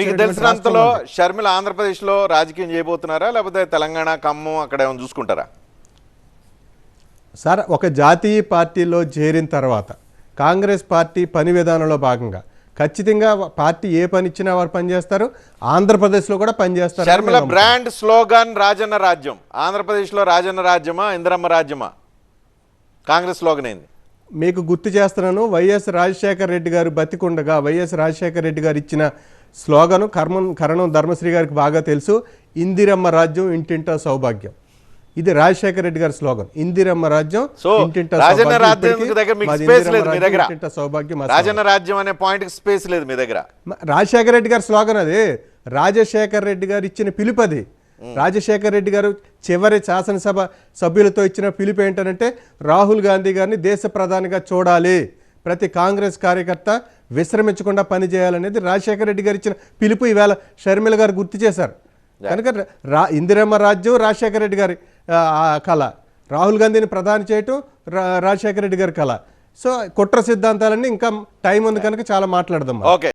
మీకు తెలిసినంతలో. షర్మిల ఆంధ్రప్రదేశ్లో రాజకీయం చేయబోతున్నారా? లేకపోతే తెలంగాణ ఖమ్మం అక్కడ ఏమైనా చూసుకుంటారా? సార్ ఒక జాతీయ పార్టీలో చేరిన తర్వాత కాంగ్రెస్ పార్టీ పని విధానంలో భాగంగా ఖచ్చితంగా పార్టీ ఏ పని ఇచ్చినా వారు పనిచేస్తారు. ఆంధ్రప్రదేశ్లో కూడా పనిచేస్తారు షర్మిల. బ్రాండ్ స్లోగన్ రాజన్న రాజ్యం. ఆంధ్రప్రదేశ్లో రాజన్న రాజ్యమా ఇందిరమ్మ రాజ్యమా? కాంగ్రెస్ స్లోగన్ ఏంది? మీకు గుర్తు చేస్తున్నాను వైఎస్ రాజశేఖర రెడ్డి గారు బతికుండగా వైఎస్ రాజశేఖర రెడ్డి గారు ఇచ్చిన స్లోగను కర్మం కరణం ధర్మశ్రీ గారికి బాగా తెలుసు ఇందిరమ్మ రాజ్యం ఇంటింటా సౌభాగ్యం. ఇది రాజశేఖర రెడ్డి గారి స్లోగన్. ఇందిరమ్మ రాజ్యం రాజన్న. రాజ్యం అనే పాయింట్ స్పేస్ లేదు మీ దగ్గర. రాజశేఖర రెడ్డి గారి స్లోగన్ అది. రాజశేఖర రెడ్డి గారు ఇచ్చిన పిలుపు అది. రాజశేఖర రెడ్డి గారు చివరి శాసనసభ సభ్యులతో ఇచ్చిన పిలుపు ఏంటంటే రాహుల్ గాంధీ గారిని దేశ ప్రధానిగా చూడాలి. ప్రతి కాంగ్రెస్ కార్యకర్త విశ్రమించకుండా పనిచేయాలనేది రాజశేఖర రెడ్డి గారు ఇచ్చిన పిలుపు ఈవేళ షర్మిల గారు గుర్తు చేశారు. కనుక రా ఇందిరమ్మ రాజ్యం రాజశేఖర రెడ్డి గారి కళ. రాహుల్ గాంధీని ప్రధాని చేయటం రాజశేఖర రెడ్డి గారి కళ. సో కుట్ర సిద్ధాంతాలన్నీ ఇంకా టైం ఉంది కనుక చాలా మాట్లాడదాం. ఓకే